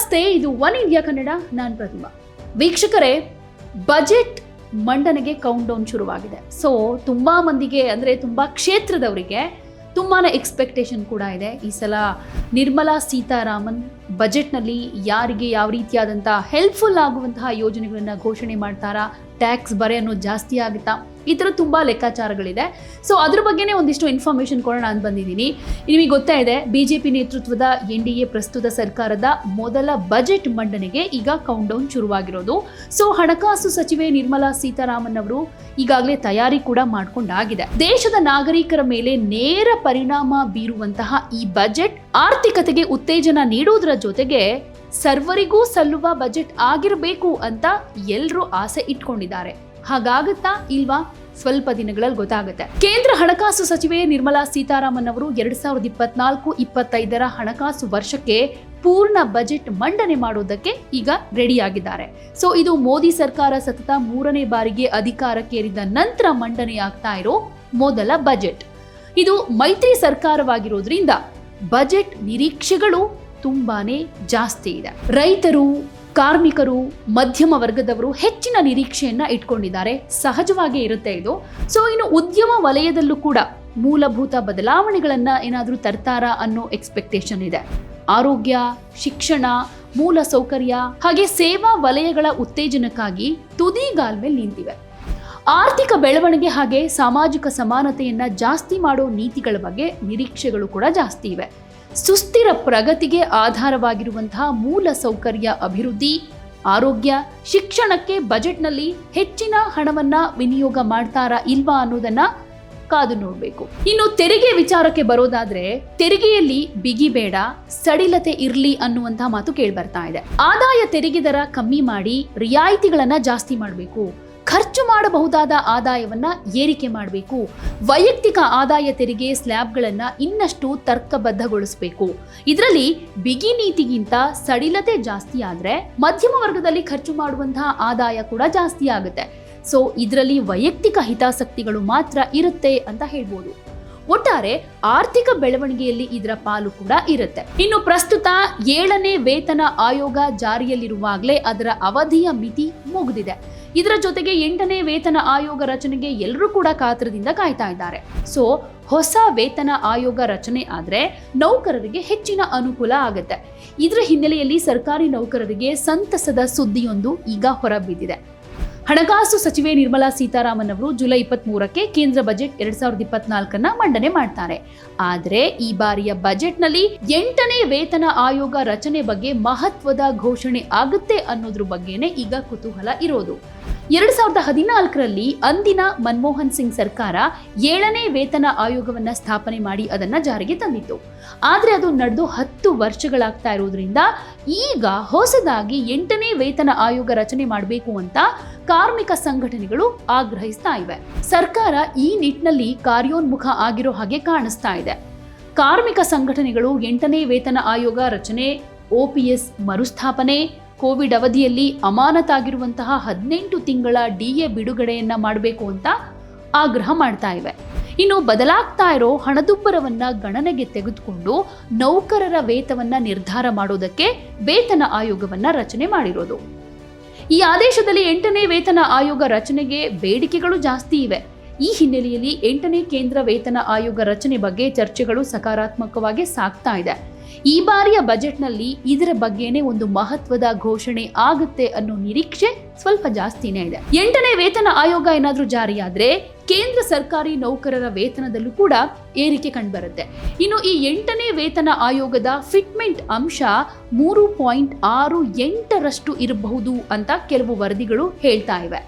ನಮಸ್ತೆ, ಇದು one India Kannada, ನಾನು ಪ್ರತಿಮಾ. ವೀಕ್ಷಕರೇ, ಬಜೆಟ್ ಮಂಡನೆಗೆ ಕೌಂಟ್ ಡೌನ್ ಶುರುವಾಗಿದೆ. ಸೊ ತುಂಬಾ ಮಂದಿಗೆ, ಅಂದ್ರೆ ತುಂಬಾ ಕ್ಷೇತ್ರದವರಿಗೆ ತುಂಬಾ ಎಕ್ಸ್ಪೆಕ್ಟೇಷನ್ ಕೂಡ ಇದೆ. ಈ ಸಲ ನಿರ್ಮಲಾ ಸೀತಾರಾಮನ್ ಬಜೆಟ್ನಲ್ಲಿ ಯಾರಿಗೆ ಯಾವ ರೀತಿಯಾದಂಥ ಹೆಲ್ಪ್ಫುಲ್ ಆಗುವಂತಹ ಯೋಜನೆಗಳನ್ನು ಘೋಷಣೆ ಮಾಡ್ತಾರಾ ಟ್ಯಾಕ್ಸ್ ಬರೆ ಅನ್ನೋದು ಜಾಸ್ತಿ ಆಗುತ್ತಾ? ಈ ಥರ ತುಂಬ ಲೆಕ್ಕಾಚಾರಗಳಿದೆ. ಸೊ ಅದ್ರ ಬಗ್ಗೆನೇ ಒಂದಿಷ್ಟು ಇನ್ಫಾರ್ಮೇಶನ್ ಕೊಡೋಣ ಅಂತ ಬಂದಿದ್ದೀನಿ. ನಿಮಗೆ ಗೊತ್ತಾ ಇದೆ ಬಿ ಜೆ ಪಿ ನೇತೃತ್ವದ ಎನ್ ಡಿ ಎ ಪ್ರಸ್ತುತ ಸರ್ಕಾರದ ಮೊದಲ ಬಜೆಟ್ ಮಂಡನೆಗೆ ಈಗ ಕೌಂಟ್ ಡೌನ್ ಶುರುವಾಗಿರೋದು. ಸೊ ಹಣಕಾಸು ಸಚಿವೆ ನಿರ್ಮಲಾ ಸೀತಾರಾಮನ್ ಅವರು ಈಗಾಗಲೇ ತಯಾರಿ ಕೂಡ ಮಾಡಿಕೊಂಡಾಗಿದೆ. ದೇಶದ ನಾಗರಿಕರ ಮೇಲೆ ನೇರ ಪರಿಣಾಮ ಬೀರುವಂತಹ ಈ ಬಜೆಟ್ ಆರ್ಥಿಕತೆಗೆ ಉತ್ತೇಜನ ನೀಡುವುದರ ಜೊತೆಗೆ ಸರ್ವರಿಗೂ ಸಲ್ಲುವ ಬಜೆಟ್ ಆಗಿರಬೇಕು ಅಂತ ಎಲ್ಲರೂ ಆಸೆ ಇಟ್ಕೊಂಡಿದ್ದಾರೆ. ಹಾಗಾಗುತ್ತಾ ಇಲ್ವಾ? ಸ್ವಲ್ಪ ದಿನಗಳಲ್ಲಿ ಗೊತ್ತಾಗುತ್ತೆ. ಕೇಂದ್ರ ಹಣಕಾಸು ಸಚಿವೆ ನಿರ್ಮಲಾ ಸೀತಾರಾಮನ್ ಅವರು ಎರಡ್ ಸಾವಿರದ ಇಪ್ಪತ್ನಾಲ್ಕು ಇಪ್ಪತ್ತೈದರ ಹಣಕಾಸು ವರ್ಷಕ್ಕೆ ಪೂರ್ಣ ಬಜೆಟ್ ಮಂಡನೆ ಮಾಡೋದಕ್ಕೆ ಈಗ ರೆಡಿಯಾಗಿದ್ದಾರೆ. ಸೊ, ಇದು ಮೋದಿ ಸರ್ಕಾರ ಸತತ ಮೂರನೇ ಬಾರಿಗೆ ಅಧಿಕಾರಕ್ಕೇರಿದ ನಂತರ ಮಂಡನೆಯಾಗ್ತಾ ಇರೋ ಮೊದಲ ಬಜೆಟ್. ಇದು ಮೈತ್ರಿ ಸರ್ಕಾರವಾಗಿರೋದ್ರಿಂದ ಬಜೆಟ್ ನಿರೀಕ್ಷೆಗಳು ತುಂಬಾನೇ ಜಾಸ್ತಿ ಇದೆ. ರೈತರು, ಕಾರ್ಮಿಕರು, ಮಧ್ಯಮ ವರ್ಗದವರು ಹೆಚ್ಚಿನ ನಿರೀಕ್ಷೆಯನ್ನ ಇಟ್ಕೊಂಡಿದ್ದಾರೆ. ಸಹಜವಾಗಿ ಇರುತ್ತೆ ಇದು. ಸೊ ಇನ್ನು ಉದ್ಯಮ ವಲಯದಲ್ಲೂ ಕೂಡ ಮೂಲಭೂತ ಬದಲಾವಣೆಗಳನ್ನ ಏನಾದರೂ ತರ್ತಾರಾ ಅನ್ನೋ ಎಕ್ಸ್ಪೆಕ್ಟೇಷನ್ ಇದೆ. ಆರೋಗ್ಯ, ಶಿಕ್ಷಣ, ಮೂಲ ಸೌಕರ್ಯ, ಹಾಗೆ ಸೇವಾ ವಲಯಗಳ ಉತ್ತೇಜನಕ್ಕಾಗಿ ತುದಿಗಾಲ್ ಮೇಲೆ ನಿಂತಿವೆ. ಆರ್ಥಿಕ ಬೆಳವಣಿಗೆ ಹಾಗೆ ಸಾಮಾಜಿಕ ಸಮಾನತೆಯನ್ನ ಜಾಸ್ತಿ ಮಾಡೋ ನೀತಿಗಳ ಬಗ್ಗೆ ನಿರೀಕ್ಷೆಗಳು ಕೂಡ ಜಾಸ್ತಿ ಇವೆ. ಸುಸ್ಥಿರ ಪ್ರಗತಿಗೆ ಆಧಾರವಾಗಿರುವಂತಹ ಮೂಲ ಸೌಕರ್ಯ ಅಭಿವೃದ್ಧಿ, ಆರೋಗ್ಯ, ಶಿಕ್ಷಣಕ್ಕೆ ಬಜೆಟ್ನಲ್ಲಿ ಹೆಚ್ಚಿನ ಹಣವನ್ನ ವಿನಿಯೋಗ ಮಾಡ್ತಾರಾ ಇಲ್ವಾ ಅನ್ನೋದನ್ನ ಕಾದು ನೋಡಬೇಕು. ಇನ್ನು ತೆರಿಗೆ ವಿಚಾರಕ್ಕೆ ಬರೋದಾದ್ರೆ, ತೆರಿಗೆಯಲ್ಲಿ ಬಿಗಿ ಬೇಡ, ಸಡಿಲತೆ ಇರ್ಲಿ ಅನ್ನುವಂತಹ ಮಾತು ಕೇಳಿ ಬರ್ತಾ ಇದೆ. ಆದಾಯ ತೆರಿಗೆ ದರ ಕಮ್ಮಿ ಮಾಡಿ, ರಿಯಾಯಿತಿಗಳನ್ನ ಜಾಸ್ತಿ ಮಾಡಬೇಕು. ಖರ್ಚು ಮಾಡಬಹುದಾದ ಆದಾಯವನ್ನ ಏರಿಕೆ ಮಾಡಬೇಕು. ವೈಯಕ್ತಿಕ ಆದಾಯ ತೆರಿಗೆ ಸ್ಲ್ಯಾಬ್ಗಳನ್ನ ಇನ್ನಷ್ಟು ತರ್ಕಬದ್ಧಗೊಳಿಸಬೇಕು. ಇದರಲ್ಲಿ ಬಿಗಿ ನೀತಿಗಿಂತ ಸಡಿಲತೆ ಜಾಸ್ತಿ ಆದ್ರೆ ಮಧ್ಯಮ ವರ್ಗದಲ್ಲಿ ಖರ್ಚು ಮಾಡುವಂತಹ ಆದಾಯ ಕೂಡ ಜಾಸ್ತಿ ಆಗುತ್ತೆ. ಸೊ, ಇದರಲ್ಲಿ ವೈಯಕ್ತಿಕ ಹಿತಾಸಕ್ತಿಗಳು ಮಾತ್ರ ಇರುತ್ತೆ ಅಂತ ಹೇಳ್ಬೋದು. ಒಟ್ಟಾರೆ ಆರ್ಥಿಕ ಬೆಳವಣಿಗೆಯಲ್ಲಿ ಇದರ ಪಾಲು ಕೂಡ ಇರುತ್ತೆ. ಇನ್ನು ಪ್ರಸ್ತುತ ಏಳನೇ ವೇತನ ಆಯೋಗ ಜಾರಿಯಲ್ಲಿರುವಾಗಲೇ ಅದರ ಅವಧಿಯ ಮಿತಿ ಮುಗಿದಿದೆ. ಇದರ ಜೊತೆಗೆ ಎಂಟನೇ ವೇತನ ಆಯೋಗ ರಚನೆಗೆ ಎಲ್ಲರೂ ಕೂಡ ಕಾತರದಿಂದ ಕಾಯ್ತಾ ಇದ್ದಾರೆ. ಸೊ ಹೊಸ ವೇತನ ಆಯೋಗ ರಚನೆ ಆದ್ರೆ ನೌಕರರಿಗೆ ಹೆಚ್ಚಿನ ಅನುಕೂಲ ಆಗುತ್ತೆ. ಇದರ ಹಿನ್ನೆಲೆಯಲ್ಲಿ ಸರ್ಕಾರಿ ನೌಕರರಿಗೆ ಸಂತಸದ ಸುದ್ದಿಯೊಂದು ಈಗ ಹೊರಬಿದ್ದಿದೆ. ಹಣಕಾಸು ಸಚಿವೆ ನಿರ್ಮಲಾ ಸೀತಾರಾಮನ್ ಅವರು ಜುಲೈ ಇಪ್ಪತ್ತ್ ಮೂರಕ್ಕೆ ಕೇಂದ್ರ ಬಜೆಟ್ ಎರಡ್ ಸಾವಿರದ ಇಪ್ಪತ್ನಾಲ್ಕನ್ನ ಮಂಡನೆ ಮಾಡ್ತಾರೆ. ಆದರೆ ಈ ಬಾರಿಯ ಬಜೆಟ್ನಲ್ಲಿ ಎಂಟನೇ ವೇತನ ಆಯೋಗ ರಚನೆ ಬಗ್ಗೆ ಮಹತ್ವದ ಘೋಷಣೆ ಆಗುತ್ತೆ ಅನ್ನೋದ್ರ ಬಗ್ಗೆನೇ ಈಗ ಕುತೂಹಲ ಇರೋದು. ಎರಡ್ ಸಾವಿರದ ಹದಿನಾಲ್ಕರಲ್ಲಿ ಅಂದಿನ ಮನಮೋಹನ್ ಸಿಂಗ್ ಸರ್ಕಾರ ಏಳನೇ ವೇತನ ಆಯೋಗವನ್ನ ಸ್ಥಾಪನೆ ಮಾಡಿ ಅದನ್ನ ಜಾರಿಗೆ ತಂದಿತ್ತು. ಆದರೆ ಅದು ನಡೆದು ಹತ್ತು ವರ್ಷಗಳಾಗ್ತಾ ಇರೋದ್ರಿಂದ ಈಗ ಹೊಸದಾಗಿ ಎಂಟನೇ ವೇತನ ಆಯೋಗ ರಚನೆ ಮಾಡಬೇಕು ಅಂತ ಕಾರ್ಮಿಕ ಸಂಘಟನೆಗಳು ಆಗ್ರಹಿಸ್ತಾ ಇವೆ. ಸರ್ಕಾರ ಈ ನಿಟ್ಟಿನಲ್ಲಿ ಕಾರ್ಯೋನ್ಮುಖ ಆಗಿರೋ ಹಾಗೆ ಕಾಣಿಸ್ತಾ ಇದೆ. ಕಾರ್ಮಿಕ ಸಂಘಟನೆಗಳು ಎಂಟನೇ ವೇತನ ಆಯೋಗ ರಚನೆ ಓಪಿಎಸ್ ಮರುಸ್ಥಾಪನೆ, ಕೋವಿಡ್ ಅವಧಿಯಲ್ಲಿ ಅಮಾನತಾಗಿರುವಂತಹ ಹದಿನೆಂಟು ತಿಂಗಳ ಡಿಎ ಬಿಡುಗಡೆಯನ್ನ ಮಾಡಬೇಕು ಅಂತ ಆಗ್ರಹ ಮಾಡ್ತಾ ಇವೆ. ಇನ್ನು ಬದಲಾಗ್ತಾ ಇರೋ ಹಣದುಬ್ಬರವನ್ನ ಗಣನೆಗೆ ತೆಗೆದುಕೊಂಡು ನೌಕರರ ವೇತವನ್ನ ನಿರ್ಧಾರ ಮಾಡೋದಕ್ಕೆ ವೇತನ ಆಯೋಗವನ್ನ ರಚನೆ ಮಾಡಿರೋದು. ಈ ಆದೇಶದಲ್ಲಿ ಎಂಟನೇ ವೇತನ ಆಯೋಗ ರಚನೆಗೆ ಬೇಡಿಕೆಗಳು ಜಾಸ್ತಿ ಇವೆ. ಈ ಹಿನ್ನೆಲೆಯಲ್ಲಿ ಎಂಟನೇ ಕೇಂದ್ರ ವೇತನ ಆಯೋಗ ರಚನೆ ಬಗ್ಗೆ ಚರ್ಚೆಗಳು ಸಕಾರಾತ್ಮಕವಾಗಿ ಸಾಗ್ತಾ ಇದೆ. ಈ ಬಾರಿಯ ಬಜೆಟ್ನಲ್ಲಿ ಇದರ ಬಗ್ಗೆನೇ ಒಂದು ಮಹತ್ವದ ಘೋಷಣೆ ಆಗುತ್ತೆ ಅನ್ನೋ ನಿರೀಕ್ಷೆ ಸ್ವಲ್ಪ ಜಾಸ್ತಿನೇ ಇದೆ. ಎಂಟನೇ ವೇತನ ಆಯೋಗ ಏನಾದರೂ ಜಾರಿಯಾದ್ರೆ ಕೇಂದ್ರ ಸರ್ಕಾರಿ ನೌಕರರ ವೇತನದಲ್ಲೂ ಕೂಡ ಏರಿಕೆ ಕಂಡುಬರುತ್ತೆ. ಇನ್ನು ಈ ಎಂಟನೇ ವೇತನ ಆಯೋಗದ ಫಿಟ್ಮೆಂಟ್ ಅಂಶ ಮೂರು ಪಾಯಿಂಟ್ ಆರು ಎಂಟರಷ್ಟು ಇರಬಹುದು ಅಂತ ಕೆಲವು ವರದಿಗಳು ಹೇಳ್ತಾ ಇವೆ.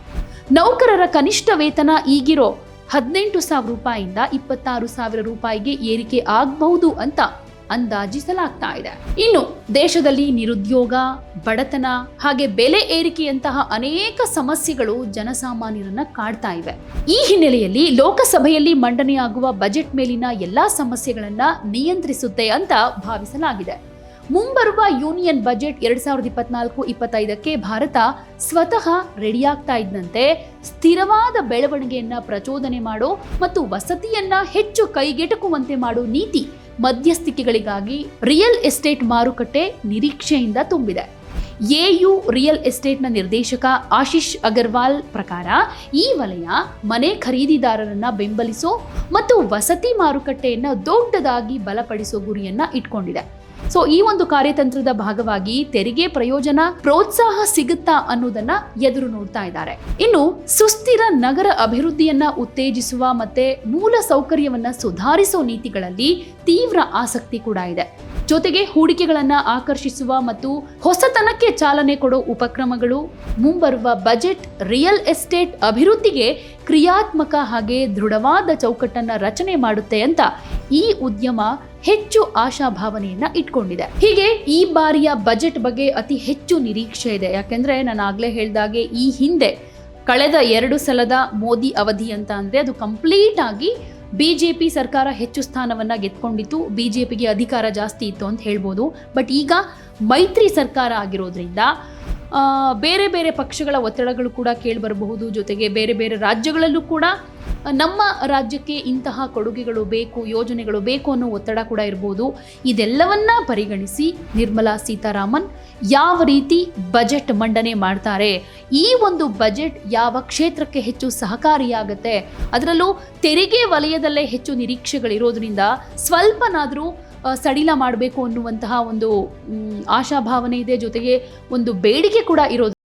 ನೌಕರರ ಕನಿಷ್ಠ ವೇತನ ಈಗಿರೋ ಹದಿನೆಂಟು ಸಾವಿರ ರೂಪಾಯಿಯಿಂದ ಇಪ್ಪತ್ತಾರು ಸಾವಿರ ರೂಪಾಯಿಗೆ ಏರಿಕೆ ಆಗಬಹುದು ಅಂತ ಅಂದಾಜಿಸಲಾಗ್ತಾ ಇದೆ. ಇನ್ನು ದೇಶದಲ್ಲಿ ನಿರುದ್ಯೋಗ, ಬಡತನ ಹಾಗೆ ಬೆಲೆ ಏರಿಕೆಯಂತಹ ಅನೇಕ ಸಮಸ್ಯೆಗಳು ಜನಸಾಮಾನ್ಯರನ್ನ ಕಾಡ್ತಾ ಇವೆ. ಈ ಹಿನ್ನೆಲೆಯಲ್ಲಿ ಲೋಕಸಭೆಯಲ್ಲಿ ಮಂಡನೆಯಾಗುವ ಬಜೆಟ್ ಮೇಲಿನ ಎಲ್ಲಾ ಸಮಸ್ಯೆಗಳನ್ನ ನಿಯಂತ್ರಿಸುತ್ತೆ ಅಂತ ಭಾವಿಸಲಾಗಿದೆ. ಮುಂಬರುವ ಯೂನಿಯನ್ ಬಜೆಟ್ ಎರಡ್ ಸಾವಿರದ ಇಪ್ಪತ್ನಾಲ್ಕು, ಇಪ್ಪತ್ತೈದಕ್ಕೆ ಭಾರತ ಸ್ವತಃ ರೆಡಿಯಾಗ್ತಾ ಇದ್ದಂತೆ ಸ್ಥಿರವಾದ ಬೆಳವಣಿಗೆಯನ್ನ ಪ್ರಚೋದನೆ ಮಾಡೋ ಮತ್ತು ವಸತಿಯನ್ನ ಹೆಚ್ಚು ಕೈಗೆಟಕುವಂತೆ ಮಾಡೋ ನೀತಿ ಮಧ್ಯಸ್ಥಿಕೆಗಳಿಗಾಗಿ ರಿಯಲ್ ಎಸ್ಟೇಟ್ ಮಾರುಕಟ್ಟೆ ನಿರೀಕ್ಷೆಯಿಂದ ತುಂಬಿದೆ. ಎಯು ರಿಯಲ್ ಎಸ್ಟೇಟ್ನ ನಿರ್ದೇಶಕ ಆಶೀಶ್ ಅಗರ್ವಾಲ್ ಪ್ರಕಾರ ಈ ವಲಯ ಮನೆ ಖರೀದಿದಾರರನ್ನ ಬೆಂಬಲಿಸೋ ಮತ್ತು ವಸತಿ ಮಾರುಕಟ್ಟೆಯನ್ನು ದೊಡ್ಡದಾಗಿ ಬಲಪಡಿಸೋ ಗುರಿಯನ್ನ ಇಟ್ಕೊಂಡಿದೆ. ಸೊ ಈ ಒಂದು ಕಾರ್ಯತಂತ್ರದ ಭಾಗವಾಗಿ ತೆರಿಗೆ ಪ್ರಯೋಜನ ಪ್ರೋತ್ಸಾಹ ಸಿಗುತ್ತಾ ಅನ್ನೋದನ್ನ ಎದುರು ನೋಡ್ತಾ ಇದ್ದಾರೆ. ಇನ್ನು ಸುಸ್ಥಿರ ನಗರ ಅಭಿವೃದ್ಧಿಯನ್ನ ಉತ್ತೇಜಿಸುವ ಮತ್ತೆ ಮೂಲ ಸೌಕರ್ಯವನ್ನ ಸುಧಾರಿಸೋ ನೀತಿಗಳಲ್ಲಿ ತೀವ್ರ ಆಸಕ್ತಿ ಕೂಡ ಇದೆ. ಜೊತೆಗೆ ಹೂಡಿಕೆಗಳನ್ನ ಆಕರ್ಷಿಸುವ ಮತ್ತು ಹೊಸತನಕ್ಕೆ ಚಾಲನೆ ಕೊಡೋ ಉಪಕ್ರಮಗಳು, ಮುಂಬರುವ ಬಜೆಟ್, ರಿಯಲ್ ಎಸ್ಟೇಟ್ ಅಭಿವೃದ್ಧಿಗೆ ಕ್ರಿಯಾತ್ಮಕ ಹಾಗೆ ದೃಢವಾದ ಚೌಕಟ್ಟನ್ನ ರಚನೆ ಮಾಡುತ್ತೆ ಅಂತ ಈ ಉದ್ಯಮ ಹೆಚ್ಚು ಆಶಾಭಾವನೆಯನ್ನ ಇಟ್ಕೊಂಡಿದೆ. ಹೀಗೆ ಈ ಬಾರಿಯ ಬಜೆಟ್ ಬಗ್ಗೆ ಅತಿ ಹೆಚ್ಚು ನಿರೀಕ್ಷೆ ಇದೆ. ಯಾಕೆಂದ್ರೆ ನಾನು ಆಗ್ಲೇ ಹೇಳ್ದಾಗೆ ಈ ಹಿಂದೆ ಕಳೆದ ಎರಡು ಸಲದ ಮೋದಿ ಅವಧಿ ಅಂತ ಅಂದ್ರೆ ಅದು ಕಂಪ್ಲೀಟ್ ಆಗಿ ಬಿಜೆಪಿ ಸರ್ಕಾರ ಹೆಚ್ಚು ಸ್ಥಾನವನ್ನ ಗೆದ್ಕೊಂಡಿತ್ತು. ಬಿಜೆಪಿಗೆ ಅಧಿಕಾರ ಜಾಸ್ತಿ ಇತ್ತು ಅಂತ ಹೇಳ್ಬೋದು. ಬಟ್ ಈಗ ಮೈತ್ರಿ ಸರ್ಕಾರ ಆಗಿರೋದ್ರಿಂದ ಬೇರೆ ಬೇರೆ ಪಕ್ಷಗಳ ಒತ್ತಡಗಳು ಕೂಡ ಕೇಳಿಬರಬಹುದು. ಜೊತೆಗೆ ಬೇರೆ ಬೇರೆ ರಾಜ್ಯಗಳಲ್ಲೂ ಕೂಡ ನಮ್ಮ ರಾಜ್ಯಕ್ಕೆ ಇಂತಹ ಕೊಡುಗೆಗಳು ಬೇಕು, ಯೋಜನೆಗಳು ಬೇಕು ಅನ್ನೋ ಒತ್ತಡ ಕೂಡ ಇರ್ಬೋದು. ಇದೆಲ್ಲವನ್ನ ಪರಿಗಣಿಸಿ ನಿರ್ಮಲಾ ಸೀತಾರಾಮನ್ ಯಾವ ರೀತಿ ಬಜೆಟ್ ಮಂಡನೆ ಮಾಡ್ತಾರೆ, ಈ ಒಂದು ಬಜೆಟ್ ಯಾವ ಕ್ಷೇತ್ರಕ್ಕೆ ಹೆಚ್ಚು ಸಹಕಾರಿಯಾಗುತ್ತೆ, ಅದರಲ್ಲೂ ತೆರಿಗೆ ವಲಯದಲ್ಲೇ ಹೆಚ್ಚು ನಿರೀಕ್ಷೆಗಳಿರೋದ್ರಿಂದ ಸ್ವಲ್ಪನಾದರೂ ಸಡಿಲ ಮಾಡಬೇಕು ಅನ್ನುವಂತಹ ಒಂದು ಆಶಾಭಾವನೆ ಇದೆ. ಜೊತೆಗೆ ಒಂದು ಬೇಡಿಕೆ ಕೂಡ ಇರೋದು.